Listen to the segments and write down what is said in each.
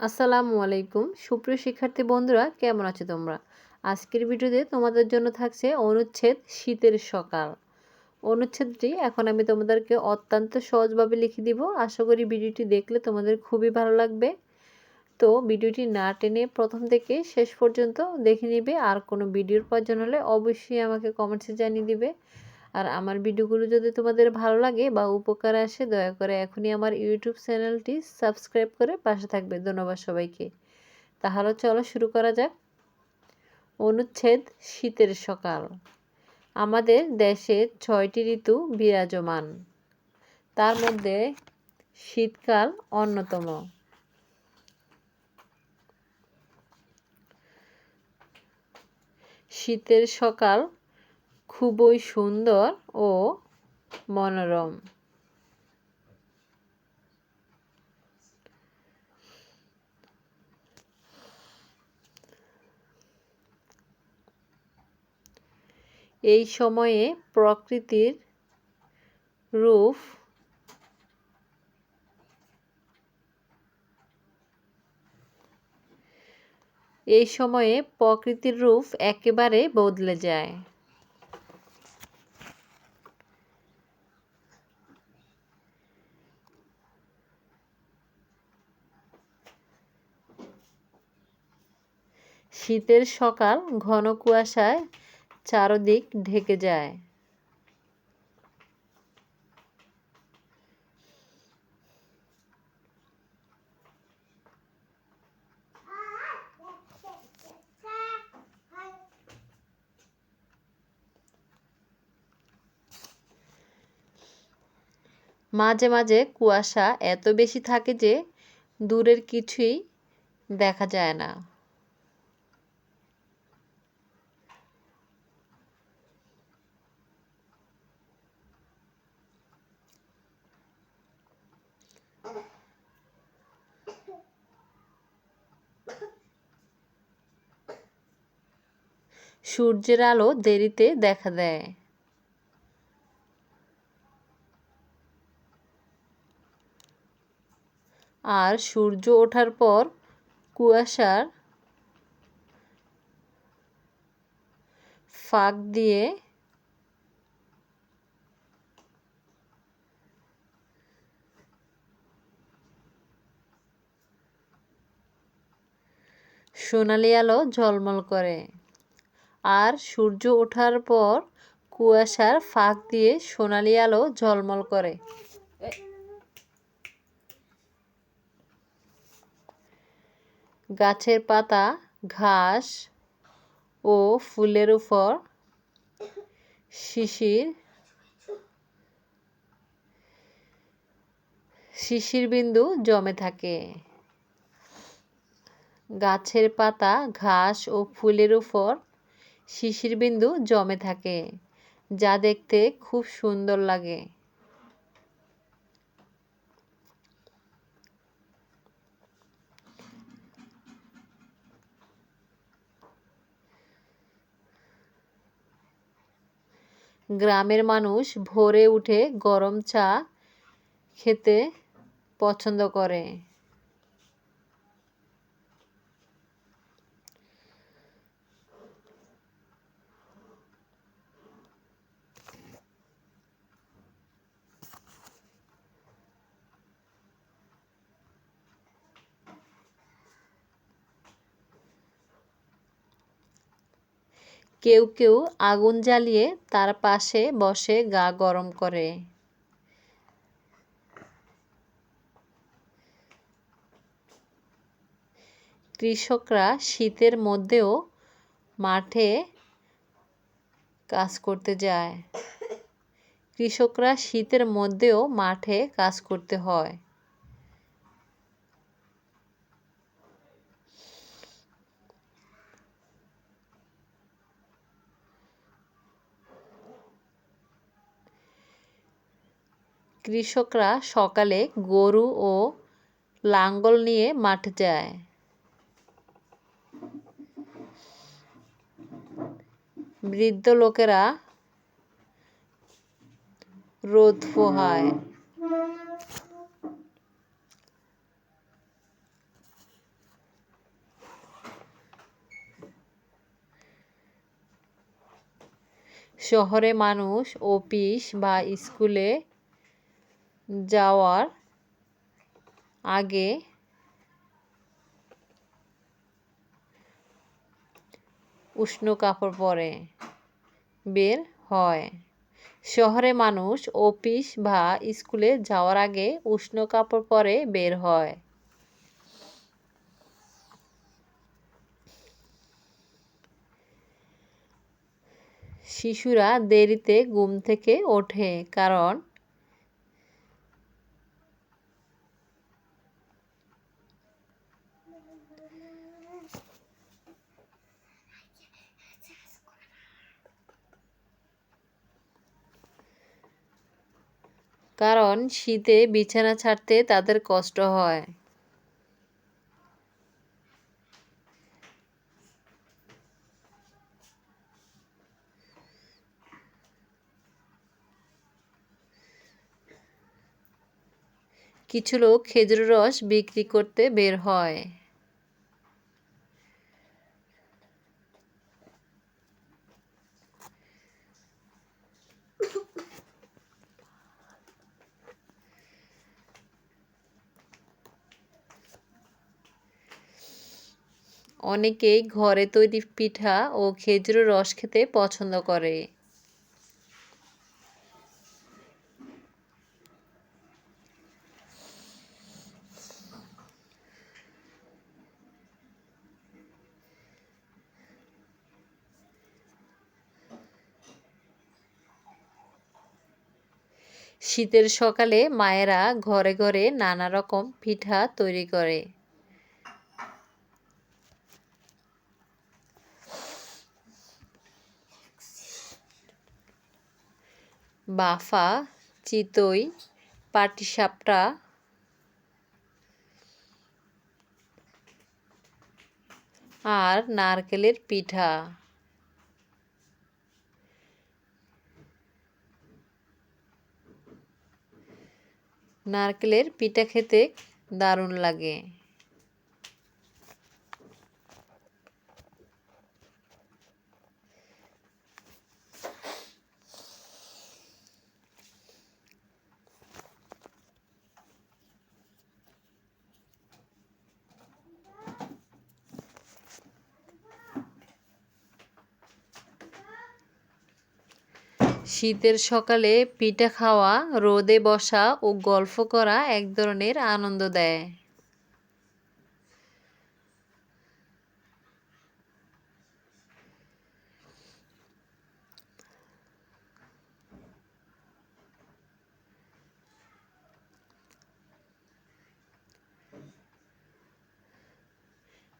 আসসালামু আলাইকুম। সুপ্রিয় শিক্ষার্থী বন্ধুরা, কেমন আছো তোমরা? আজকের ভিডিওতে তোমাদের জন্য থাকছে অনুচ্ছেদ শীতের সকাল। অনুচ্ছেদটি এখন আমি তোমাদেরকে অত্যন্ত সহজভাবে লিখে দিব। আশা করি ভিডিওটি দেখলে তোমাদের খুবই ভালো লাগবে। তো ভিডিওটি না টেনে প্রথম থেকে শেষ পর্যন্ত দেখে নিবে। আর কোনো ভিডিওর প্রয়োজন হলে অবশ্যই আমাকে কমেন্টসে জানিয়ে দিবে। আর আমার ভিডিওগুলো যদি তোমাদের ভালো লাগে বা উপকার আসে, দয়া করে এখনই আমার ইউটিউব চ্যানেলটি সাবস্ক্রাইব করে পাশে থাকবে। ধন্যবাদ সবাইকে। তাহলে চলো শুরু করা যাক। অনুচ্ছেদ শীতের সকাল। আমাদের দেশে ছয়টি ঋতু বিরাজমান। তার মধ্যে শীতকাল অন্যতম। শীতের সকাল খুবই সুন্দর ও মনোরম। এই সময়ে প্রকৃতির রূপ এই সময়ে প্রকৃতির রূপ একেবারে বদলে যায়। শীতের সকাল ঘন কুয়াশায় চারদিক ঢেকে যায়। মাঝে মাঝে কুয়াশা এত বেশি থাকে যে দূরের কিছুই দেখা যায় না। সূর্যের আলো দেরিতে দেখা দেয়। আর সূর্য ওঠার পর কুয়াশার ফাঁক দিয়ে সোনালি আলো ঝলমল করে। আর সূর্য ওঠার পর কুয়াশার ফাঁক দিয়ে সোনালি আলো ঝলমল করে। গাছের পাতা, ঘাস ও ফুলের উপর শিশির শিশির বিন্দু জমে থাকে। গাছের পাতা, ঘাস ও ফুলের উপর শিশির বিন্দু জমে থাকে, যা দেখতে খুব সুন্দর লাগে। গ্রামের মানুষ ভোরে উঠে গরম চা খেতে পছন্দ করে। কেউ কেউ আগুন জ্বালিয়ে তার পাশে বসে গা গরম করে। কৃষকরা শীতের মধ্যেও মাঠে কাজ করতে যায়। কৃষকরা শীতের মধ্যেও মাঠে কাজ করতে হয়। কৃষকরা সকালে গরু ও লাঙ্গল নিয়ে মাঠে যায়। বৃদ্ধ লোকেরা রোদ পোহায়। শহরে মানুষ, অফিস বা স্কুলে যাওয়ার আগে উষ্ণ কাপড় পরে বের হয়। শহরে মানুষ অফিস বা স্কুলে যাওয়ার আগে উষ্ণ কাপড় পরে বের হয়। শিশুরা দেরিতে ঘুম থেকে ওঠে কারণ কারণ শীতে বিছানা ছাড়তে তাদের কষ্ট হয়। কিছু লোক খেজুরের রস বিক্রি করতে বের হয়। অনেকেই ঘরে তৈরি পিঠা ও খেজুরের রস খেতে পছন্দ করে। শীতের সকালে মায়েরা ঘরে ঘরে নানা রকম পিঠা তৈরি করে। বাফা চিতই পাটিসাপটা আর নারকেলের পিঠা। নারকেলের পিঠা খেতে দারুণ লাগে। শীতের সকালে পিঠা খাওয়া, রোদে বসা ও গল্প করা এক ধরনের আনন্দ দেয়।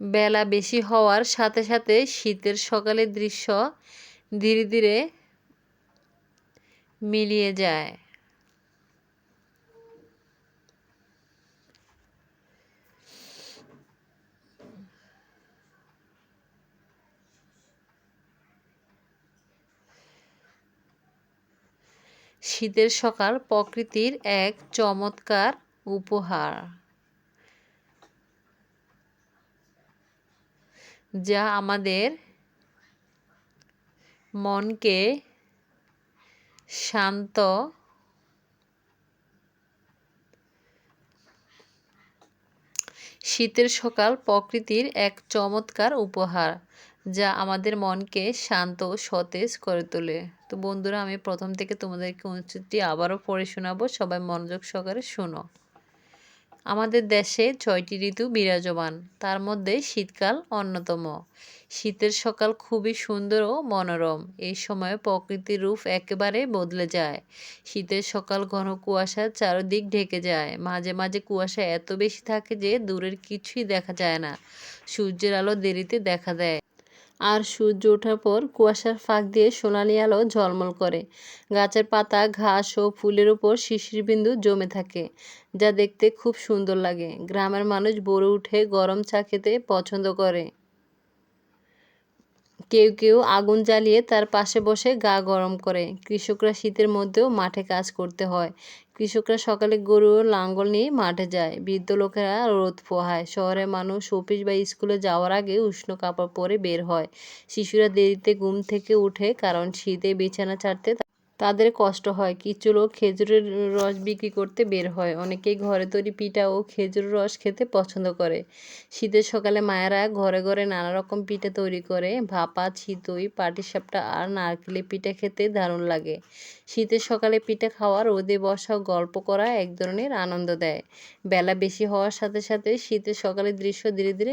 বেলা বেশি হওয়ার সাথে সাথে শীতের সকালের দৃশ্য ধীরে ধীরে মিলিয়ে যায়। শীতের সকাল প্রকৃতির এক চমৎকার উপহার যা আমাদের মনকে শান্ত। শীতের সকাল প্রকৃতির এক চমৎকার উপহার, যা আমাদের মনকে শান্ত সতেজ করে তোলে। তো বন্ধুরা, আমি প্রথম থেকে তোমাদেরকে অনুচ্ছেদটি আবারও পড়ে শোনাবো। সবাই মনোযোগ সহকারে শোনো। আমাদের দেশে ছয়টি ঋতু বিরাজমান। তার মধ্যে শীতকাল অন্যতম। শীতের সকাল খুবই সুন্দর ও মনোরম। এই সময় প্রকৃতির রূপ একেবারে বদলে যায়। শীতের সকাল ঘন কুয়াশা চারদিক ঢেকে যায়। মাঝে মাঝে কুয়াশা এত বেশি থাকে যে দূরের কিছুই দেখা যায় না। সূর্যের আলো দেরিতে দেখা দেয়। আর সূর্য ওঠার পর কুয়াশার ফাঁক দিয়ে সোনালি আলো ঝলমল করে। গাছের পাতা, ঘাস ও ফুলের উপর শিশির বিন্দু জমে থাকে, যা দেখতে খুব সুন্দর লাগে। গ্রামের মানুষ ভোরে উঠে গরম চা খেতে পছন্দ করে। কেউ কেউ আগুন জ্বালিয়ে তার পাশে বসে গা গরম করে। কৃষকরা শীতের মধ্যেও মাঠে কাজ করতে হয়। কৃষকরা সকালে গরু ও লাঙ্গল নিয়ে মাঠে যায়। বৃদ্ধ লোকেরা রোদ পোহায়। শহরে মানুষ অফিস বা স্কুলে যাওয়ার আগে উষ্ণ কাপড় পরে বের হয়। শিশুরা দেরিতে ঘুম থেকে উঠে কারণ শীতে বিছানা ছাড়তে তাদের কষ্ট হয়। কিছু লোক খেজুরের রস বিক্রি করতে বের হয়। অনেকেই ঘরে তৈরি পিঠা ও খেজুর রস খেতে পছন্দ করে। শীতের সকালে মায়েরা ঘরে ঘরে নানা রকম পিঠা তৈরি করে। ভাপা চিতই পাটিসাপটা আর নারকেলের পিঠা খেতে দারুণ লাগে। শীতের সকালে পিঠা খাওয়া, রোদে বসা, গল্প করা এক ধরনের আনন্দ দেয়। বেলা বেশি হওয়ার সাথে সাথে শীতের সকালের দৃশ্য ধীরে ধীরে